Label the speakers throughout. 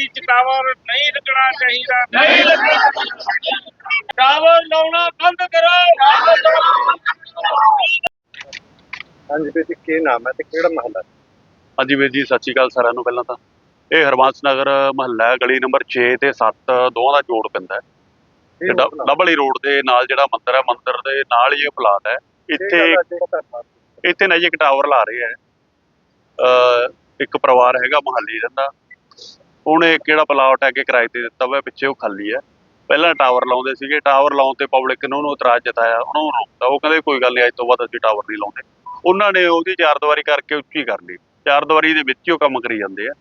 Speaker 1: ਵੀ tower ਨਹੀਂ ਲੱਗਣਾ ਚਾਹੀਦਾ। ਨਹੀਂ ਲੱਗਣਾ ਟਾਵਰ ਲਾਉਣਾ ਬੰਦ ਕਰੋ।
Speaker 2: ਹਾਂਜੀ ਵੀਰ ਕੀ ਨਾਮ ਹੈ ਤੇ ਕਿਹੜਾ ਮਹੱਲਾ
Speaker 3: ਹਾਂਜੀ ਵੀਰ ਜੀ ਸਤਿ ਸਾਰਿਆਂ ਨੂੰ ਪਹਿਲਾਂ ਤਾਂ। ਇਹ ਹਰਮਾਨਸ ਨਗਰ ਮਹੱਲਾ ਗਲੀ ਨੰਬਰ 6 ਤੇ 7 ਦੋਵਾਂ ਦਾ ਜੋੜ ਪੈਂਦਾ ਹੈ। ਡਬਲੀ ਰੋਡ ਦੇ ਨਾਲ ਜਿਹੜਾ ਮੰਦਿਰ ਹੈ ਮੰਦਿਰ ਦੇ ਨਾਲ ਹੀ ਇਹ ਪਲਾਟ ਹੈ। ਇੱਥੇ ਇੱਥੇ ਨਾ ਇੱਕ ਟਾਵਰ ਲਾ ਰਹੇ ਹੈ। ਇੱਕ ਪਰਿਵਾਰ ਹੈਗਾ ਮਹੱਲੇ ਰਹਿੰਦਾ। ਉਹਨੇ ਕਿਹੜਾ ਪਲਾਟ ਹੈ ਕਿ ਕਿਰਾਏ ਤੇ ਦਿੱਤਾ ਹੋਇਆ ਪਿੱਛੇ ਉਹ ਖਾਲੀ ਹੈ ਪਹਿਲਾਂ ਟਾਵਰ ਲਾਉਂਦੇ ਸੀਗੇ, ਟਾਵਰ ਲਾਉਣ ਤੇ ਪਬਲਿਕ ਨੇ ਉਹਨੂੰ ਇਤਰਾਜ਼ ਜਤਾਇਆ, ਉਹਨਾਂ ਨੂੰ ਰੋਕਤਾ। ਉਹ ਕਹਿੰਦੇ, ਕੋਈ ਗੱਲ ਨਹੀਂ ਅੱਜ ਤੋਂ ਬਾਅਦ ਅਸੀਂ ਟਾਵਰ ਨਹੀਂ ਲਾਉਂਦੇ। ਉਹਨਾਂ ਨੇ ਉਹਦੀ ਚਾਰ ਦੀਵਾਰੀ ਕਰਕੇ ਉੱਚੀ ਕਰ ਲਈ। ਚਾਰ ਦੀਵਾਰੀ ਦੇ ਵਿੱਚ ਹੀ ਉਹ ਕੰਮ ਕਰੀ ਜਾਂਦੇ ਆ।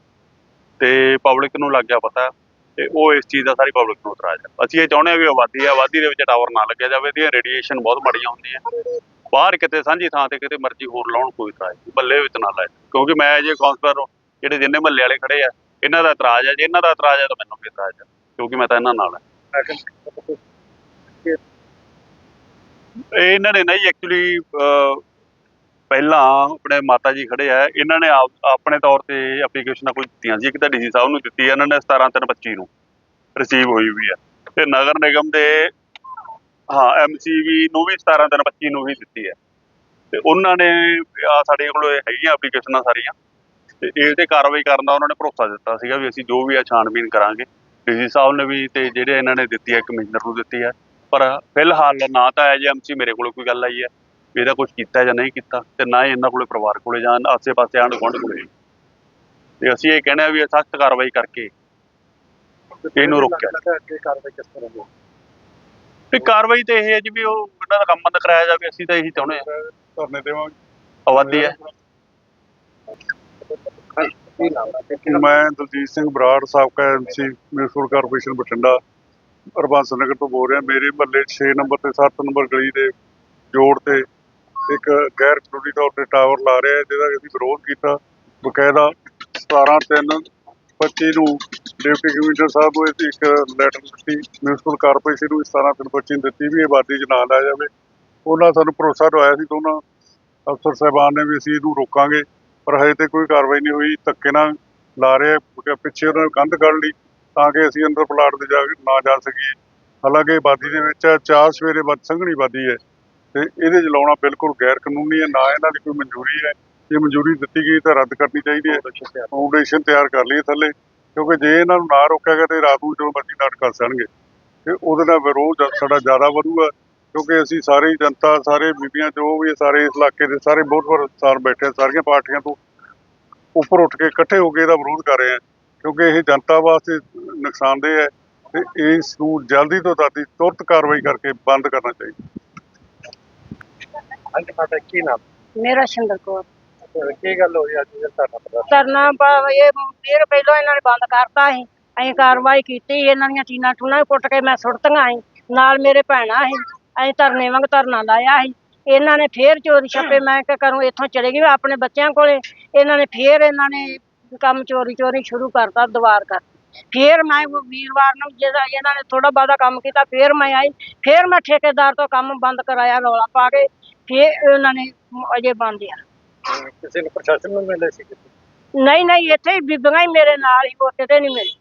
Speaker 3: ਤੇ ਪਬਲਿਕ ਨੂੰ ਲੱਗ ਗਿਆ ਪਤਾ ਤੇ ਉਹ ਇਸ ਚੀਜ਼ ਦਾ ਸਾਰੀ ਪਬਲਿਕ ਨੂੰ ਇਤਰਾਜ਼ ਹੈ ਅਸੀਂ ਇਹ ਚਾਹੁੰਦੇ ਹਾਂ ਵੀ ਆਬਾਦੀ ਹੈ ਆਬਾਦੀ ਦੇ ਵਿੱਚ ਟਾਵਰ ਨਾ ਲੱਗਿਆ ਜਾਵੇ ਇਹਦੀਆਂ ਰੇਡੀਏਸ਼ਨ ਬਹੁਤ ਮਾੜੀਆਂ ਹੁੰਦੀਆਂ। ਬਾਹਰ ਕਿਤੇ ਸਾਂਝੀ ਥਾਂ ਤੇ ਕਿਤੇ ਮਰਜ਼ੀ ਹੋਰ ਲਾਉਣ ਕੋਈ ਇਤਰਾਜ਼ ਨਹੀਂ ਬੱਲੇ ਵਿੱਚ ਨਾ ਲਾਏ। ਕਿਉਂਕਿ ਮੈਂ ਜੇ ਕਾਉਂਸਲਰ ਜਿਹੜੇ ਜਿੰਨੇ ਮਹੱਲੇ ਵਾਲੇ ਖੜੇ ਆ ਇਹਨਾਂ ਦਾ ਇਤਰਾਜ਼ ਹੈ, ਜੇ ਇਹਨਾਂ ਦਾ ਇਤਰਾਜ਼ ਹੈ ਤਾਂ ਮੈਨੂੰ ਵੀ ਇਤਰਾਜ਼ ਹੈ, ਕਿਉਂਕਿ ਮੈਂ ਤਾਂ ਇਹਨਾਂ ਨਾਲ ਹਾਂ। ਇਹ ਇਹਨਾਂ ਨੇ ਨਹੀਂ ਐਕਚੁਅਲੀ ਪਹਿਲਾਂ ਆਪਣੇ ਮਾਤਾ ਜੀ ਖੜੇ ਆ, ਇਹਨਾਂ ਨੇ ਆਪਣੇ ਤੌਰ ਤੇ ਐਪਲੀਕੇਸ਼ਨਾਂ ਕੋਈ ਦਿੱਤੀਆਂ ਸੀ, ਇੱਕ ਤਾਂ ਡੀਸੀ ਸਾਹਿਬ ਨੂੰ ਦਿੱਤੀ, ਇਹਨਾਂ ਨੇ 17 3 25 ਨੂੰ ਰਿਸੀਵ ਹੋਈ ਵੀ ਹੈ ਤੇ ਨਗਰ ਨਿਗਮ ਦੇ, ਹਾਂ ਐਮਸੀਵੀ ਨੂੰ ਵੀ 17 3 25 ਨੂੰ ਵੀ ਦਿੱਤੀ ਹੈ। ਤੇ ਉਹਨਾਂ ਨੇ ਆ ਸਾਡੇ ਕੋਲ ਹੈਗੀਆਂ ਐਪਲੀਕੇਸ਼ਨਾਂ ਸਾਰੀਆਂ। ਤੇ ਇਹ ਤੇ ਕਾਰਵਾਈ ਕਰਨ ਦਾ ਉਹਨਾਂ ਨੇ ਭਰੋਸਾ ਦਿੱਤਾ ਸੀਗਾ ਵੀ ਅਸੀਂ ਜੋ ਵੀ ਆ ਛਾਣਬੀਨ ਕਰਾਂਗੇ। ਡੀਸੀ ਸਾਹਿਬ ਨੇ ਵੀ ਤੇ ਜਿਹੜੇ ਇਹਨਾਂ ਨੇ ਦਿੱਤੀ ਹੈ ਕਮਿਸ਼ਨਰ ਨੂੰ ਦਿੱਤੀ ਹੈ ਪਰ ਫਿਲਹਾਲ ਨਾ ਤਾਂ ਐਜ ਐਮਸੀ ਮੇਰੇ ਕੋਲ ਕੋਈ ਗੱਲ ਆਈ ਹੈ ਇਹਦਾ ਕੁਝ ਕੀਤਾ ਜਾਂ ਨਹੀਂ ਕੀਤਾ ਤੇ ਨਾ ਹੀ ਇਹਨਾਂ ਕੋਲੇ ਪਰਿਵਾਰ ਕੋਲੇ ਜਾਂ ਆਸੇ-ਪਾਸੇ ਆਂਢ ਗੁਆਂਢ ਕੋਲੇ। ਤੇ ਅਸੀਂ ਇਹ ਕਹਿੰਦੇ ਆ ਵੀ ਸਖਤ ਕਾਰਵਾਈ ਕਰਕੇ ਇਹਨੂੰ ਰੋਕਿਆ।
Speaker 2: ਕਾਰਵਾਈ ਕਿਸ ਤਰ੍ਹਾਂ
Speaker 3: ਵੀ ਕਾਰਵਾਈ ਤੇ ਇਹ ਹੈ ਜੀ ਵੀ ਉਹ ਇਹਨਾਂ ਦਾ ਕੰਮ ਬੰਦ ਕਰਾਇਆ ਜਾਵੇ ਅਸੀਂ ਤਾਂ ਇਹੀ ਚਾਹੁੰਦੇ ਹਾਂ
Speaker 2: ਧਰਨੇ ਦੇਵਾਂਗੇ।
Speaker 3: ਆਬਾਦੀ ਹੈ
Speaker 2: ਕੀ ਨਾਮ ਹੈ? ਤੇ ਕਿਹੜਾ
Speaker 4: ਮੈਂ ਦਲਜੀਤ ਸਿੰਘ ਬਰਾੜ ਸਾਬਕਾ MC municipal corporation Bathinda Arbans Nagar ਤੋਂ ਬੋਲ ਰਿਹਾ। ਮੇਰੇ ਮਹੱਲੇ 6 ਨੰਬਰ ਤੇ 7 ਨੰਬਰ ਗਲੀ ਦੇ ਜੋੜ ਤੇ ਇੱਕ ਗੈਰ ਕਾਨੂੰਨੀ ਤੌਰ ਤੇ ਟਾਵਰ ਲਾ ਰਿਹਾ। ਹੈ, ਜਿਹਦਾ ਅਸੀਂ ਵਿਰੋਧ ਕੀਤਾ। ਬਕਾਇਦਾ 17 3 25 ਨੂੰ ਡਿਪਟੀ ਕਮਿਸ਼ਨਰ ਸਾਹਿਬ ਨੂੰ ਇੱਕ ਲੈਟਰ ਦਿੱਤੀ। ਮਿਊਨਿਸਪਲ ਕਾਰਪੋਰੇਸ਼ਨ ਨੂੰ 17 3 25 ਦਿੱਤੀ ਵੀ ਇਹ ਆਬਾਦੀ 'ਚ ਨਾ ਲਾਇਆ ਜਾਵੇ। ਉਹਨਾਂ ਸਾਨੂੰ ਭਰੋਸਾ ਦਵਾਇਆ ਸੀ ਦੋਨਾਂ ਅਫਸਰ ਸਾਹਿਬਾਨ ਨੇ ਵੀ ਅਸੀਂ ਇਹਨੂੰ ਰੋਕਾਂਗੇ। ਪਰ ਹਜੇ ਤੇ ਕੋਈ ਕਾਰਵਾਈ ਨਹੀਂ ਹੋਈ। ਧੱਕੇ ਨਾਲ ਲਾ ਰਹੇ ਪਿੱਛੇ ਉਹਨਾਂ ਨੇ ਕੰਧ ਕੱਢ ਲਈ ਤਾਂ ਕਿ ਅਸੀਂ ਅੰਦਰ ਪਲਾਟ ਦੇ ਜਾ ਕੇ ਨਾ ਜਾ ਸਕੀਏ। ਹਾਲਾਂਕਿ ਆਬਾਦੀ ਦੇ ਵਿੱਚ ਚਾਰ ਸਵੇਰੇ ਵੱਧ ਸੰਘਣੀ ਆਬਾਦੀ ਹੈ ਤੇ ਇਹਦੇ 'ਚ ਲਾਉਣਾ ਬਿਲਕੁਲ ਗੈਰ ਕਾਨੂੰਨੀ ਹੈ ਨਾ ਇਹਨਾਂ ਦੀ ਕੋਈ ਮਨਜ਼ੂਰੀ ਹੈ। ਜੇ ਮਨਜ਼ੂਰੀ ਦਿੱਤੀ ਗਈ ਤਾਂ ਰੱਦ ਕਰਨੀ ਚਾਹੀਦੀ ਹੈ। ਫਾਊਂਡੇਸ਼ਨ ਤਿਆਰ। ਕਰ ਲਈ ਥੱਲੇ ਕਿਉਂਕਿ ਜੇ ਇਹਨਾਂ ਨੂੰ ਨਾ ਰੋਕਿਆ ਗਿਆ ਤੇ ਰਾਤ ਨੂੰ ਜਦੋਂ ਮਰਜ਼ੀ ਨਾਟ ਕਰ ਸਕਣਗੇ। ਤੇ ਉਹਦੇ ਨਾਲ ਵਿਰੋਧ ਸਾਡਾ ਜ਼ਿਆਦਾ ਵਧੂਗਾ। ਕਿਉਂਕਿ ਅਸੀਂ ਸਾਰੀ ਜਨਤਾ ਸਾਰੇ ਬੀਬੀਆਂ ਜੋ ਵੀ ਸਾਰੇ ਇਸ ਇਲਾਕੇ ਦੇ ਸਾਰੇ ਬਹੁਤ ਬਹੁਤ ਸਾਰ ਬੈਠੇ ਸਾਰੀਆਂ ਪਾਰਟੀਆਂ ਤੋਂ ਉੱਪਰ ਉੱਠ ਕੇ ਇਕੱਠੇ ਹੋ ਕੇ ਇਹਦਾ ਵਿਰੋਧ ਕਰ ਰਹੇ ਆ ਕਿਉਂਕਿ ਇਹ ਜਨਤਾ ਵਾਸਤੇ ਨੁਕਸਾਨਦੇਹ ਹੈ ਤੇ ਇਸ ਨੂੰ ਜਲਦੀ ਤੋਂ ਜਲਦੀ ਤੁਰਤ ਕਾਰਵਾਈ ਕਰਕੇ ਬੰਦ ਕਰਨਾ ਚਾਹੀਦਾ।
Speaker 2: ਹਾਂਜੀ ਮਾਤਾ ਕੀ ਨਾਮ?
Speaker 5: ਮੇਰਾ ਸ਼ਿੰਦਰ ਕੌਰ?
Speaker 2: ਕੀ ਗੱਲ ਹੋਈ ਅੱਜ ਜਿਹੜਾ ਧਰਨਾ ਪ੍ਰਦਰਸ਼ਨ
Speaker 5: ਧਰਨਾ ਪ- ਇਹ ਫਿਰ ਪਹਿਲਾਂ ਇਹਨਾਂ ਨੇ ਬੰਦ ਕਰਤਾ ਸੀ ਅਸੀਂ ਕਾਰਵਾਈ ਕੀਤੀ ਇਹਨਾਂ ਦੀਆਂ ਟੀਨਾਂ ਟੂਨਾਂ ਵੀ ਪੁੱਟ ਕੇ ਮੈਂ ਸੁੱਟਤੀਆਂ ਸੀ ਨਾਲ ਮੇਰੇ ਭੈਣਾਂ ਸੀ। ਅਸੀਂ ਧਰਨੇ ਵਾਂਗ ਧਰਨਾ ਲਾਇਆ ਸੀ। ਇਹਨਾਂ ਨੇ ਫੇਰ ਚੋਰੀ ਛੱਪੇ। ਮੈਂ ਕਿ ਕਰੂੰ ਇੱਥੋਂ ਚਲੇ ਗਈ ਆਪਣੇ ਬੱਚਿਆਂ ਕੋਲੇ ਇਹਨਾਂ ਨੇ ਫੇਰ ਇਹਨਾਂ ਨੇ ਕੰਮ ਚੋਰੀ ਚੋਰੀ ਸ਼ੁਰੂ ਕਰਤਾ ਦੁਬਾਰ ਕਰ ਫੇਰ ਮੈਂ ਉਹ ਵੀਰਵਾਰ ਨੂੰ ਜਿਹੜਾ ਇਹਨਾਂ ਨੇ ਥੋੜਾ ਬਾਦਾ ਕੰਮ ਕੀਤਾ ਫੇਰ ਮੈਂ ਆਈ। ਫੇਰ ਮੈਂ ਠੇਕੇਦਾਰ ਤੋਂ ਕੰਮ ਬੰਦ ਕਰਾਇਆ ਰੌਲਾ ਪਾ ਕੇ। ਫੇਰ ਇਹਨਾਂ ਨੇ ਅਜੇ ਬੰਦ ਆ।
Speaker 2: ਕਿਸੇ ਨੂੰ ਪ੍ਰਸ਼ਾਸਨ ਨੂੰ ਮਿਲੇ ਸੀ?
Speaker 5: ਨਹੀਂ ਨਹੀਂ ਇੱਥੇ ਹੀ ਬੀਬੀਆਂ ਹੀ ਮੇਰੇ ਨਾਲ ਹੀ ਕੋਠੇ ਤੇ ਨਹੀਂ ਮਿਲੀ।